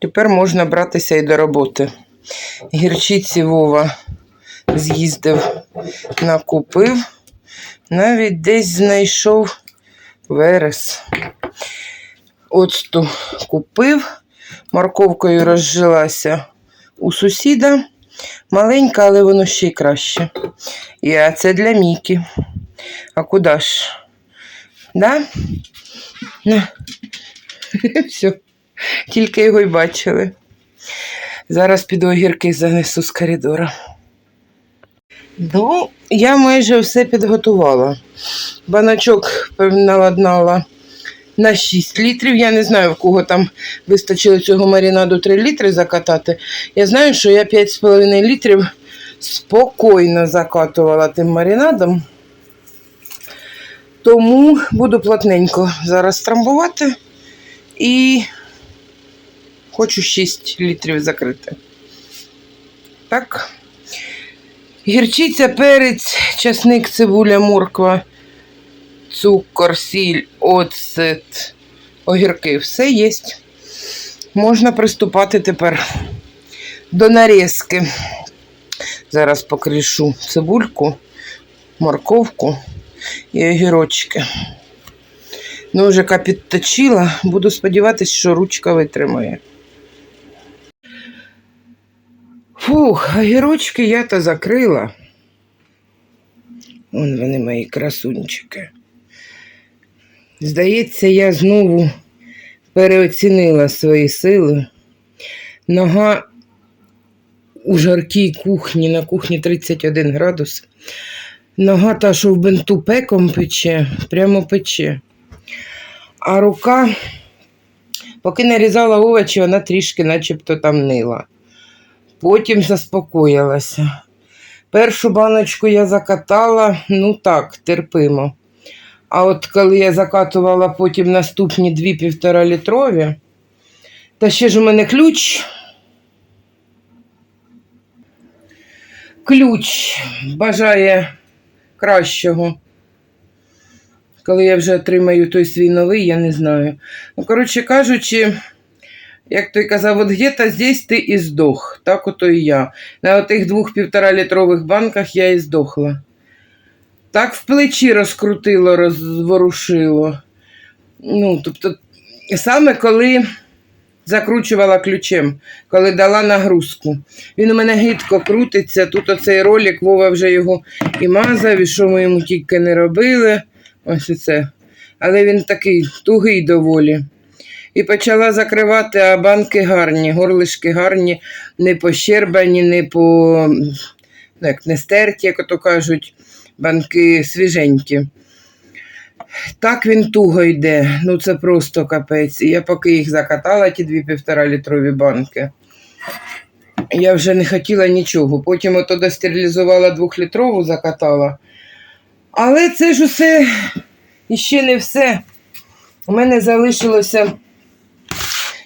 Тепер можна братися і до роботи. Гірчиці Вова з'їздив, накупив, навіть десь знайшов верес. Оцту купив, морковкою розжилася у сусіда. Маленька, але воно ще й краще. І це для Мікі. А куди ж? Да? Все. Тільки його й бачили. Зараз піду огірки занесу з коридора. Ну, я майже все підготувала. Баначок наладнала на 6 літрів. Я не знаю, в кого там вистачило цього марінаду 3 літри закатати. Я знаю, що я 5,5 літрів спокійно закатувала тим маринадом. Тому буду плотненько зараз трамбувати і хочу 6 літрів закрити. Так. Гірчиця, перець, часник, цибуля, морква, цукор, сіль, оцет, огірки. Все є. Можна приступати тепер до нарізки. Зараз покрішу цибульку, морковку і огірочки. Ножика підточила, буду сподіватися, що ручка витримає. Фух, огірочки я то закрила. Вон вони мої красунчики. Здається, я знову переоцінила свої сили. Нога у жаркій кухні, на кухні 31 градус. Нога та, що в бинту пеком пече, прямо пече. А рука, поки нарізала овочі, вона трішки начебто там нила. Потім заспокоїлася. Першу баночку я закатала, ну так, терпимо. А от коли я закатувала потім наступні дві півтора літрові, та ще ж у мене ключ. Ключ бажає кращого. Коли я вже отримаю той свій новий, я не знаю. Ну, коротше кажучи, як той казав, от где-то здесь ти і здох. Так ото і я. На отих двох півтора літрових банках я і здохла. Так в плечі розкрутило, розворушило. Ну, тобто, саме коли закручувала ключем, коли дала нагрузку. Він у мене гидко крутиться. Тут оцей ролик, Вова вже його і мазав, і що ми йому тільки не робили. Ось це. Але він такий тугий доволі. І почала закривати, а банки гарні, горлишки гарні, не пощербані, не по ну, як не стерті, як то кажуть, банки свіженькі. Так він туго йде, ну це просто капець. Я поки їх закатала, ті дві півтора літрові банки. Я вже не хотіла нічого. Потім ото достерилізувала двохлітрову, закатала. Але це ж усе іще не все. У мене залишилося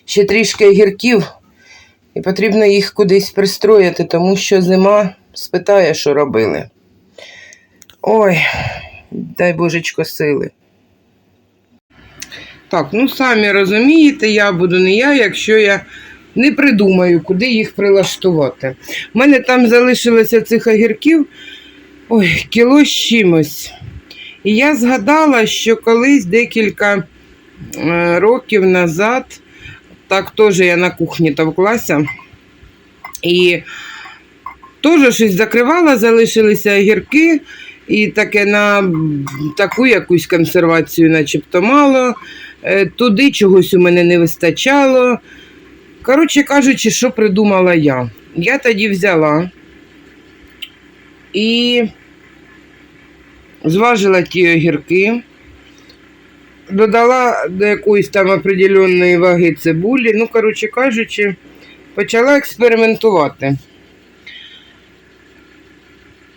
ще трішки огірків, і потрібно їх кудись пристроїти, тому що зима спитає, що робили. Ой, дай божечко сили. Так, ну самі розумієте, я буду не я, якщо я не придумаю, куди їх прилаштувати. У мене там залишилося цих огірків ой, кіло з чимось. І я згадала, що колись декілька е, років назад, так теж я на кухні товклася, і теж щось закривала, залишилися огірки, і таке на таку якусь консервацію, начебто мало. Е, Туди чогось у мене не вистачало. Коротше кажучи, що придумала я. Я тоді взяла і зважила ті огірки, додала до якоїсь там определенної ваги цибулі. Ну, коротше кажучи, почала експериментувати.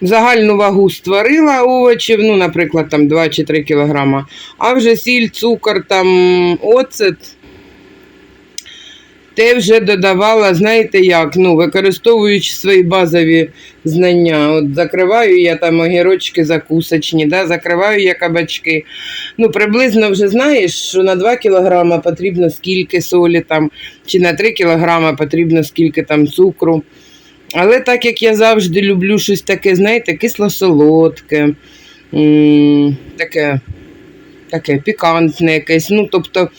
Загальну вагу створила овочів, ну, наприклад, там 2 чи 3 кілограма, а вже сіль, цукор, там оцет. те вже додавала, знаєте як, ну, використовуючи свої базові знання. От закриваю я там огірочки закусочні, да, закриваю я кабачки. Ну, приблизно вже знаєш, що на 2 кілограма потрібно скільки солі там, чи на 3 кілограма потрібно скільки там цукру. Але так як я завжди люблю щось таке, знаєте, кисло-солодке, таке, таке пікантне якесь. Ну, тобто,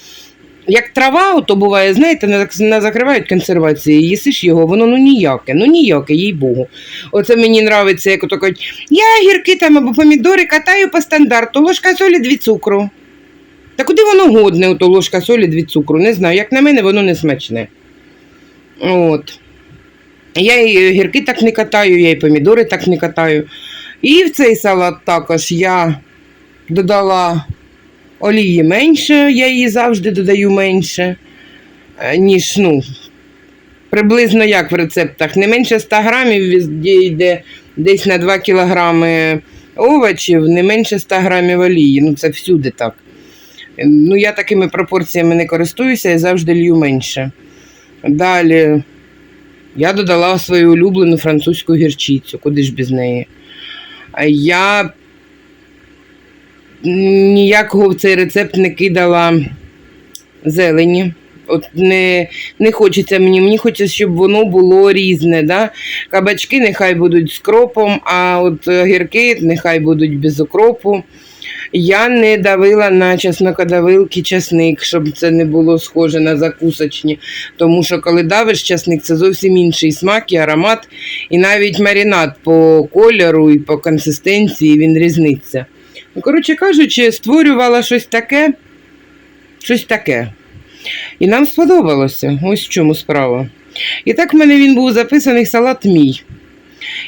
як трава, то буває, знаєте, не, закривають консервації, їсиш його, воно ну ніяке, ну ніяке, їй Богу. Оце мені нравиться, як ото кажуть, я гірки там або помідори катаю по стандарту, ложка солі, дві цукру. Та куди воно годне, ото ложка солі, дві цукру? Не знаю. Як на мене, воно не смачне. От. Я і гірки так не катаю, я і помідори так не катаю. І в цей салат також я додала олії менше, я її завжди додаю менше, е, ніж, ну, приблизно як в рецептах. Не менше 100 грамів йде десь на 2 кілограми овочів, не менше 100 грамів олії. Ну, це всюди так. Е, Ну, я такими пропорціями не користуюся і завжди лью менше. Далі я додала свою улюблену французьку гірчицю, куди ж без неї. Я ніякого в цей рецепт не кидала зелені. От не, не хочеться мені, мені хочеться, щоб воно було різне. Да? Кабачки нехай будуть з кропом, а от огірки нехай будуть без окропу. Я не давила на чеснокодавилки часник, щоб це не було схоже на закусочні. Тому що коли давиш часник, це зовсім інший смак і аромат, і навіть маринад по кольору і по консистенції він різниться. Ну, коротше кажучи, створювала щось таке, щось таке. І нам сподобалося. Ось в чому справа. І так в мене він був записаний салат мій.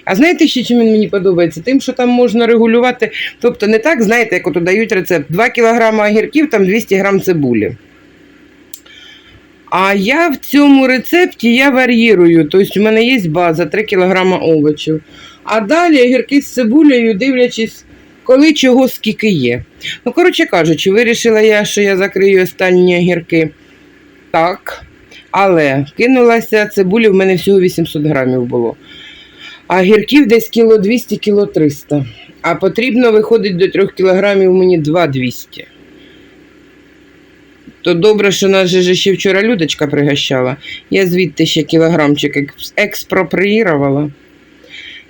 А знаєте, ще чим він мені подобається? Тим, що там можна регулювати. Тобто не так, знаєте, як от дають рецепт 2 кг огірків, там 200 г цибулі. А я в цьому рецепті я вар'єрую. Тобто у мене є база 3 кг овочів. А далі огірки з цибулею, дивлячись, коли чого скільки є. Ну, коротше кажучи, вирішила я, що я закрию останні огірки. Так. Але кинулася цибулі, в мене всього 800 грамів було. А гірків десь кіло 200, кіло 300. А потрібно виходить до 3 кілограмів мені 2,200. То добре, що нас же ще вчора Людочка пригощала. Я звідти ще кілограмчик екс-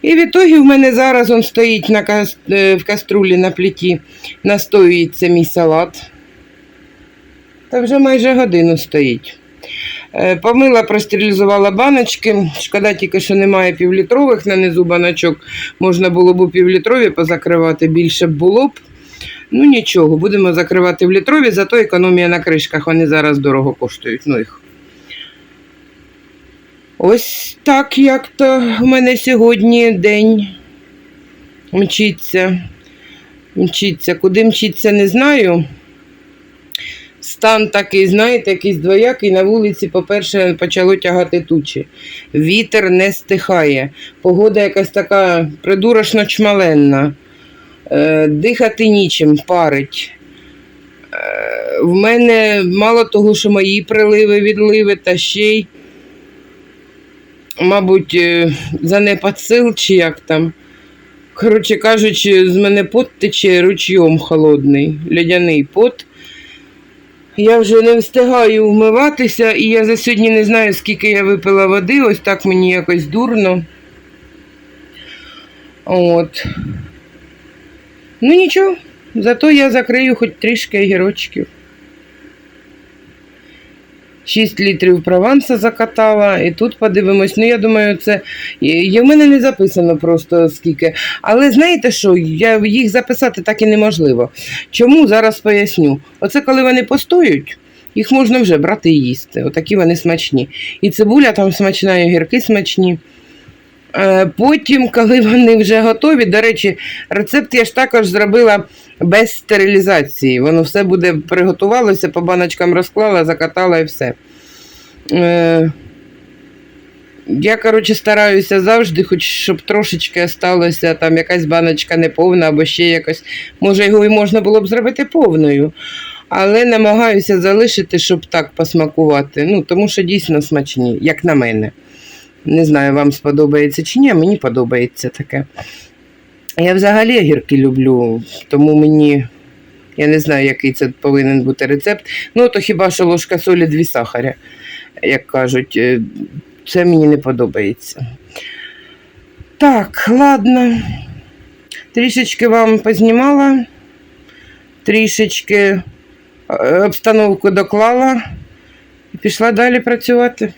І в ітогі в мене зараз он стоїть на кас... е, в каструлі на плиті, настоюється мій салат. Та вже майже годину стоїть. Е, Помила, простерилізувала баночки. Шкода тільки, що немає півлітрових на низу баночок. Можна було б у півлітрові позакривати, більше б було б. Ну нічого, будемо закривати в літрові, зато економія на кришках, вони зараз дорого коштують. Ну їх. Ось так як-то в мене сьогодні день мчиться. Мчиться. Куди мчиться, не знаю. Стан такий, знаєте, якийсь двоякий. На вулиці, по-перше, почало тягати тучі. Вітер не стихає. Погода якась така придурочно чмаленна. Е, дихати нічим, парить. Е, в мене мало того, що мої приливи, відливи, та ще й, мабуть, е, занепад сил чи як там. Коротше кажучи, з мене пот тече ручйом холодний, льодяний пот. Я вже не встигаю вмиватися, і я за сьогодні не знаю, скільки я випила води, ось так мені якось дурно. От. Ну нічого, зато я закрию хоч трішки огірочків. 6 літрів прованса закатала, і тут подивимось. Ну, я думаю, це. І, в мене не записано просто скільки. Але знаєте що, я, їх записати так і неможливо. Чому зараз поясню? Оце коли вони постоють, їх можна вже брати і їсти. Отакі вони смачні. І цибуля там смачна, і огірки смачні. Е, Потім, коли вони вже готові, до речі, рецепт я ж також зробила без стерилізації. Воно все буде приготувалося, по баночкам розклала, закатала і все. Е, Я, коротше, стараюся завжди, хоч щоб трошечки осталося, там якась баночка неповна або ще якось. Може, його і можна було б зробити повною. але намагаюся залишити, щоб так посмакувати. Ну, тому що дійсно смачні, як на мене. Не знаю, вам сподобається чи ні, а мені подобається таке. Я взагалі огірки люблю, тому мені. Я не знаю, який це повинен бути рецепт. Ну, то хіба що ложка солі, дві сахаря, як кажуть, Е, це мені не подобається. Так, ладно. Трішечки вам познімала, трішечки е, обстановку доклала і пішла далі працювати.